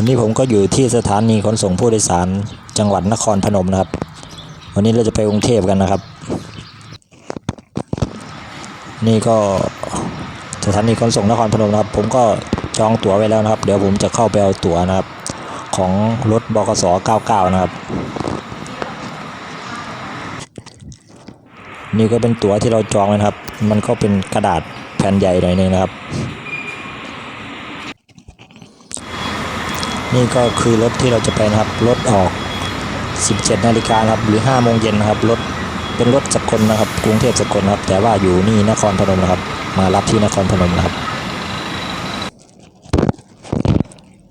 วันนี้ผมก็อยู่ที่สถานีขนส่งผู้โดยสาร จังหวัดนครพนมนะครับ วันนี้เราจะไปกรุงเทพกันนะครับ นี่ก็สถานีขนส่งนครพนมนะครับ ผมก็จองตั๋วไว้แล้วนะครับ เดี๋ยวผมจะเข้าไปเอาตั๋วนะครับ ของรถบกส99 นะครับ นี่ก็เป็นตั๋วที่เราจองนะครับ มันก็เป็นกระดาษแผ่นใหญ่หน่อยนึงนะครับ นี่ก็คือรถที่เราจะไปนะครับ รถออก 17นาฬิกาครับ หรือ5โมงเย็นนะครับ รถเป็นรถสกลนะครับ กรุงเทพสกลนะครับ แต่ว่าอยู่นี่นครพนมนะครับ มารับที่นครพนมนะครับ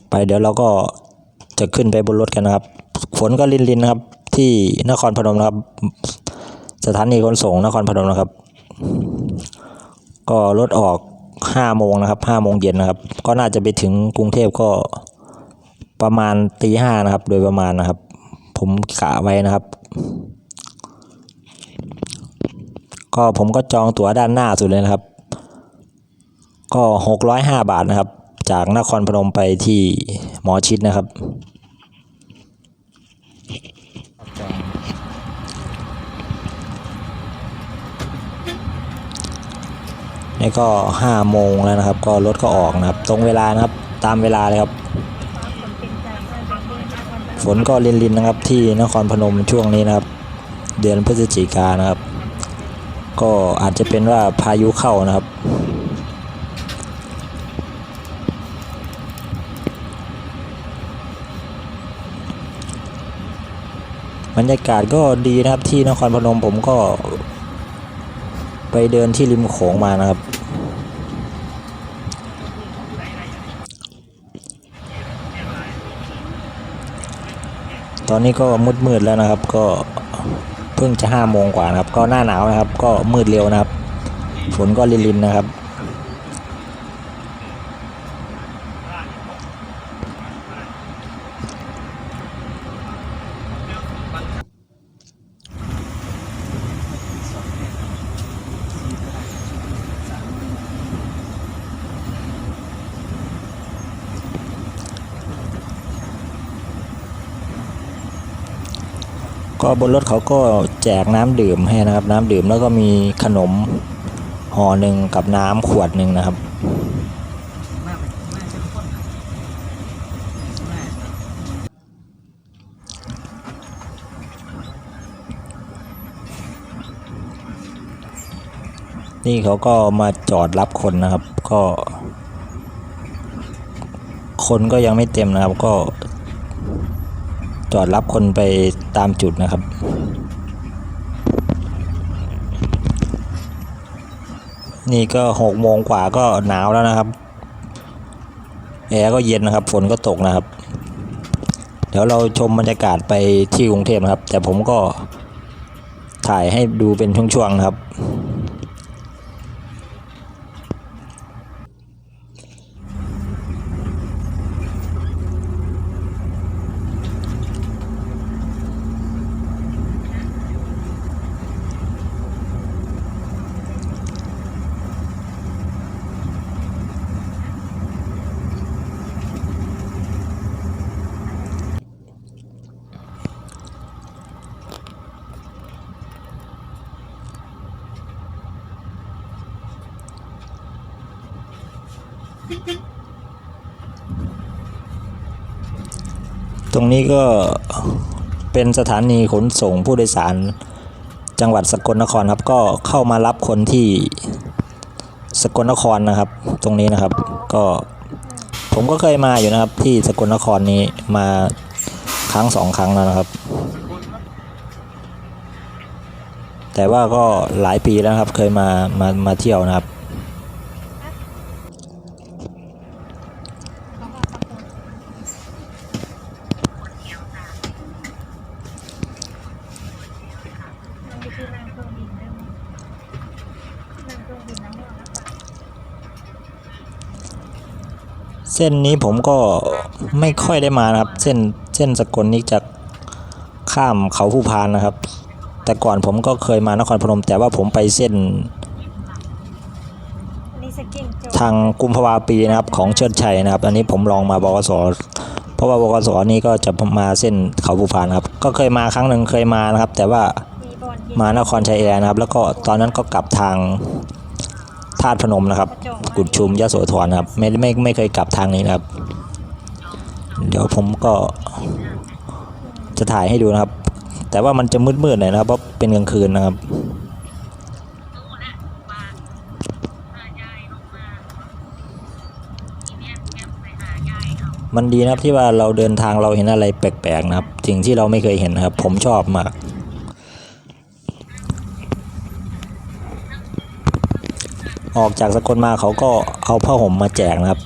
ไปเดี๋ยวเราก็จะขึ้นไปบนรถกันนะครับ ฝนก็ลินลินนะครับ ที่นครพนมนะครับ สถานีขนส่งนครพนมนะครับ ก็รถออก5โมงนะครับ5โมงเย็นนะครับ ก็น่าจะไปถึงกรุงเทพก็ ประมาณตีห้านะครับ โดยประมาณนะครับ ผมกะไว้นะครับ ก็ผมก็จองตั๋วด้านหน้าสุดเลยนะครับ ก็605บาทนะครับ จากนครพนมไปที่หมอชิดนะครับนี่ก็ห้าโมงแล้วนะครับ ก็รถก็ออกนะครับ ตรงเวลานะครับ ตามเวลาเลยครับ ฝนก็ลินลินนะครับที่นครพนมช่วงนี้นะครับ เดือนพฤศจิกานะครับ ก็อาจจะเป็นว่าพายุเข้านะครับ บรรยากาศก็ดีนะครับที่นครพนมผมก็ ไปเดินที่ริมโขงมานะครับ ตอนนี้ก็มืดมืดๆแล้วนะครับ ก็เพิ่งจะห้าโมงกว่านะครับ ก็หน้าหนาวนะครับ ก็มืดเร็วนะครับ ฝนก็ลินๆนะครับ ก็บนรถเขาก็แจกน้ำดื่มให้นะครับ น้ำดื่มแล้วก็มีขนมห่อหนึ่งกับน้ำขวดหนึ่งนะครับ นี่เขาก็มาจอดรับคนนะครับ ก็ คนก็ยังไม่เต็มนะครับ ก็ จอดรับคนไปตามจุดนะครับ นี่ก็หกโมงกว่าก็หนาวแล้วนะครับ แอร์ก็เย็นนะครับ ฝนก็ตกนะครับ เดี๋ยวเราชมบรรยากาศไปที่กรุงเทพนะครับ แต่ผมก็ถ่ายให้ดูเป็นช่วงๆนะครับ ตรงนี้ก็เป็นสถานีขนส่งผู้โดยสารจังหวัดสกลนครครับ ก็เข้ามารับคนที่สกลนครนะครับ ตรงนี้นะครับ ก็ผมก็เคยมาอยู่นะครับ ที่สกลนครนี้มาครั้งสองครั้งแล้วนะครับ แต่ว่าก็หลายปีแล้วครับ เคยมามามาเที่ยวนะครับ มันจะคือนางเครื่องบินได้ไหมนางเครื่องบินน้ำร้อนแล้วปะ เส้นนี้ผมก็ไม่ค่อยได้มานะครับ เส้นเส้นสกลนี้จะข้ามเขาผู้พานนะครับ แต่ก่อนผมก็เคยมานครพนม แต่ว่าผมไปเส้น ทางกุมภาวาปีนะครับของเชิดชัยนะครับ อันนี้ผมลองมาบกสเพราะว่าบกสนี้ก็จะมาเส้นเขาภูพานครับ ก็เคยมาครั้งหนึ่งเคยมานะครับ แต่ว่ามีบอลเย็นมานครชัยแอร์นะครับ แล้วก็ตอนนั้นก็กลับทาง ธาตุพนมนะครับ กุดชุมยโสธรนะครับไม่ไม่ไม่เคยกลับทางนี้นะครับ เดี๋ยวผมก็จะถ่ายให้ดูนะครับ แต่ว่ามันจะมืดๆหน่อยนะครับเพราะเป็นกลางคืนนะครับมันดีนะครับที่ว่าเราเดินทางเราเห็นอะไรแปลกๆนะครับ สิ่งที่เราไม่เคยเห็นนะครับ ผมชอบมาก ออกจากสกลมาเขาก็เอาผ้าห่มมาแจกนะครับ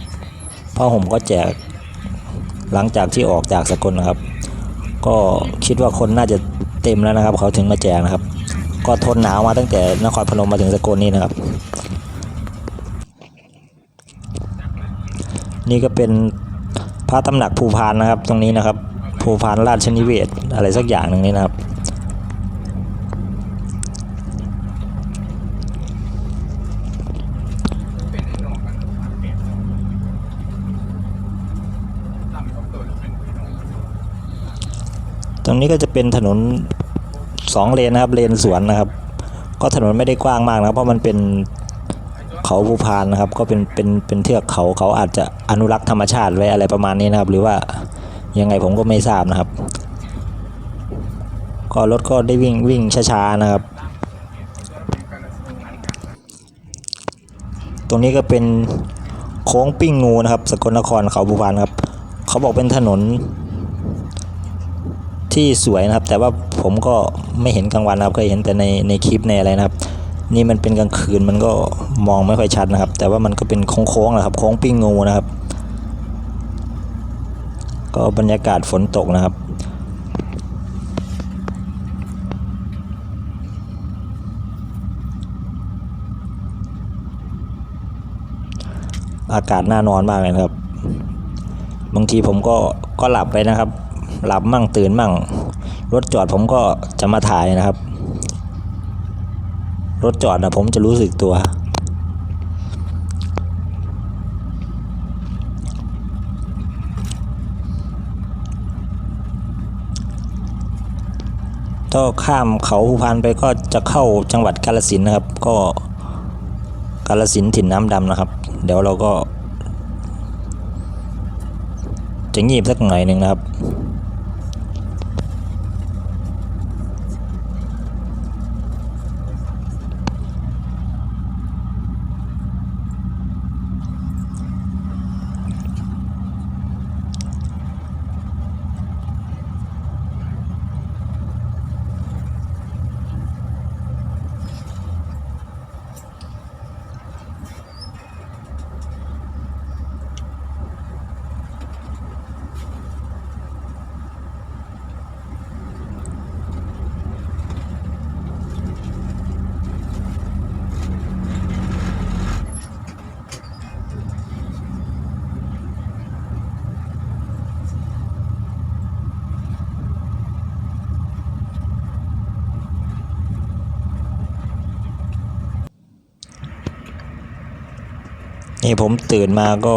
ผ้าห่มก็แจกหลังจากที่ออกจากสกลนะครับ ก็คิดว่าคนน่าจะเต็มแล้วนะครับ เขาถึงมาแจกนะครับ ก็ทนหนาวมาตั้งแต่นครพนมมาถึงสกลนี่นะครับ นี่ก็เป็นพระตำหนักภูพานนะครับ ตรงนี้นะครับภูพานราชนิเวศอะไรสักอย่างหนึ่งนี่นะครับ ตรงนี้ก็จะเป็นถนนสองเลนนะครับ เลนสวนนะครับ ก็ถนนไม่ได้กว้างมากนะครับเพราะมันเป็นเขาภูพานนะครับ ก็เป็นเป็นเป็นเทือกเขาเขาอาจจะอนุรักษ์ธรรมชาติไว้อะไรประมาณนี้นะครับ หรือว่ายังไงผมก็ไม่ทราบนะครับ ก็รถก็ได้วิ่งวิ่งช้าๆนะครับ ตรงนี้ก็เป็นโค้งปิ้งงูนะครับ สกลนครเขาภูพานครับ เขาบอกเป็นถนน ที่สวยนะครับ แต่ว่าผมก็ไม่เห็นกลางวันนะครับเคยเห็นแต่ในในคลิปในอะไรนะครับ นี่มันเป็นกลางคืนมันก็มองไม่ค่อยชัดนะครับ แต่ว่ามันก็เป็นโค้งๆนะครับ โค้งปิ้งงูนะครับ ก็บรรยากาศฝนตกนะครับอากาศน่านอนมากเลยครับ บางทีผมก็ก็หลับไปนะครับ หลับมั่งตื่นมั่ง รถจอดผมก็จะมาถ่ายนะครับ รถจอดนะผมจะรู้สึกตัวถ้าข้ามเขาภูพานไปก็จะเข้าจังหวัดกาฬสินนะครับ ก็กาฬสินถิ่นน้ำดำนะครับ เดี๋ยวเราก็ จะงีบสักหน่อยหนึ่งนะครับ นี่ผมตื่นมาก็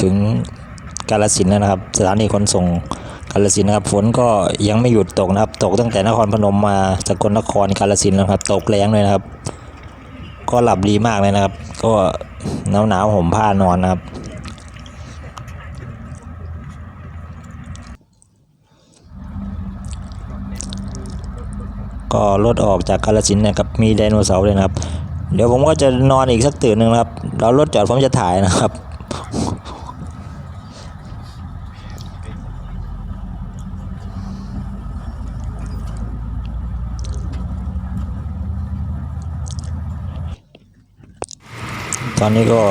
ถึงกาลสินแล้วนะครับ สถานีขนส่งกาลสินนะครับ ฝนก็ยังไม่หยุดตกนะครับ ตกตั้งแต่นครพนมมาสกลนครกาลสินธุ์นะครับ ตกแรงเลยนะครับ ก็หลับดีมากเลยนะครับ ก็หนาวหนาวๆห่มผ้านอนนะครับ ก็รถออกจากกาลสินเนะครับมีไดโนเสาร์เลยนะครับ เดี๋ยวผมก็จะนอนอีกสักตื่นหนึ่งนะครับแล้วรถจอดผมจะถ่ายนะครับ ตอนนี้ก็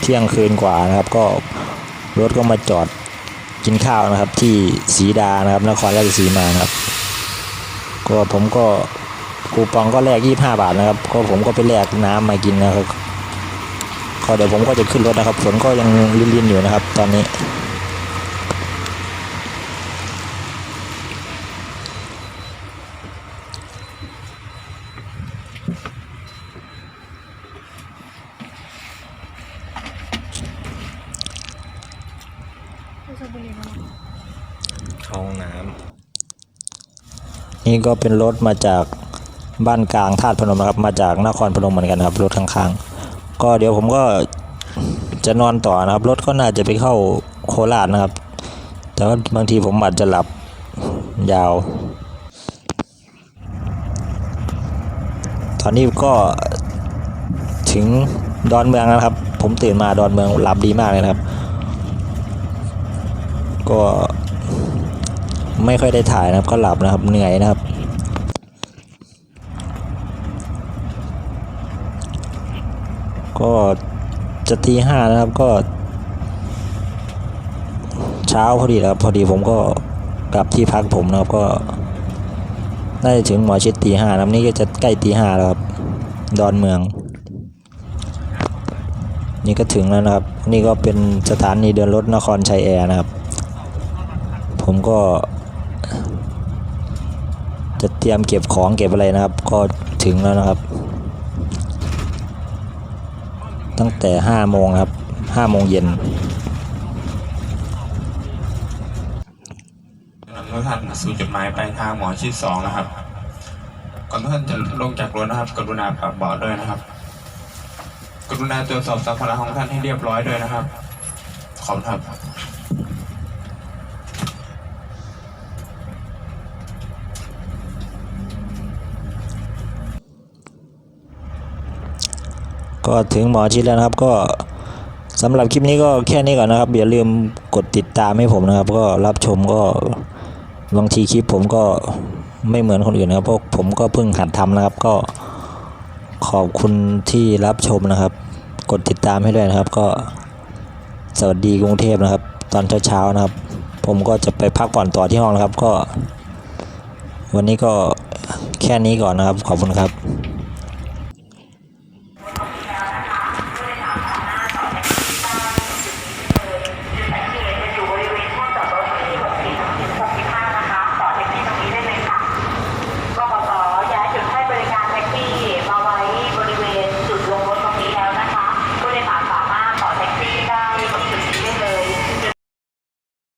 เที่ยงคืนกว่านะครับ ก็รถก็มาจอดกินข้าวนะครับที่ศรีดานะครับนครราชสีมานะครับ ก็ผมก็ คูปองก็แลกยี่ห้าบาทนะครับก็ผมก็ไปแลกน้ำมากินนะครับก็เดี๋ยวผมก็จะขึ้นรถนะครับฝนก็ยังรินๆอยู่นะครับ ตอนนี้รผู้ชมบุรีมาเข้าห้องน้ำนี่ก็เป็นรถมาจาก บ้านกลางธาตุพนมนะครับมาจากนครพนมเหมือนกันครับรถข้างๆ ก็เดี๋ยวผมก็จะนอนต่อนะครับรถก็น่าจะไปเข้าโคราชนะครับ แต่ว่าบางทีผมอาจจะหลับยาว ตอนนี้ก็ถึงดอนเมืองนะครับ ผมตื่นมาดอนเมืองหลับดีมากเลยนะครับ ก็ไม่ค่อยได้ถ่ายนะครับก็หลับนะครับเหนื่อยนะครับ ก็จะตีห้านะครับก็ เช้าพอดีครับพอดีผมก็กลับที่พักผมนะครับก็น่าจะถึงหมอชิดตีห้านะครับนี่ก็จะใกล้ตีห้าแล้วครับ ดอนเมือง นี่ก็ถึงแล้วนะครับ นี่ก็เป็นสถานีเดินรถนครชัยแอร์นะครับ ผมก็ จะเตรียมเก็บของเก็บอะไรนะครับ ก็ถึงแล้วนะครับ ตั้งแต่ห้าโมงครับห้าโมงเย็นนำทุกท่านสู่จุดหมายปลายทางหมอชิดสองนะครับ ก่อนที่ท่านจะลงจากรถนะครับ กรุณาปรับเบาะด้วยนะครับ กรุณาตรวจสอบสัมภาระของท่านให้เรียบร้อยด้วยนะครับ ขอบคุณครับ ก็ถึงหมอชิดแล้วนะครับก็สำหรับคลิปนี้ก็แค่นี้ก่อนนะครับอย่าลืมกดติดตามให้ผมนะครับ ก็รับชมก็บางทีคลิปผมก็ไม่เหมือนคนอื่นนะครับเพราะผมก็เพิ่งหัดทำนะครับ ก็ขอบคุณที่รับชมนะครับ กดติดตามให้ด้วยนะครับ ก็สวัสดีกรุงเทพนะครับ ตอนเช้าๆนะครับ ผมก็จะไปพักผ่อนต่อที่ห้องนะครับก็ วันนี้ก็แค่นี้ก่อนนะครับ ขอบคุณครับ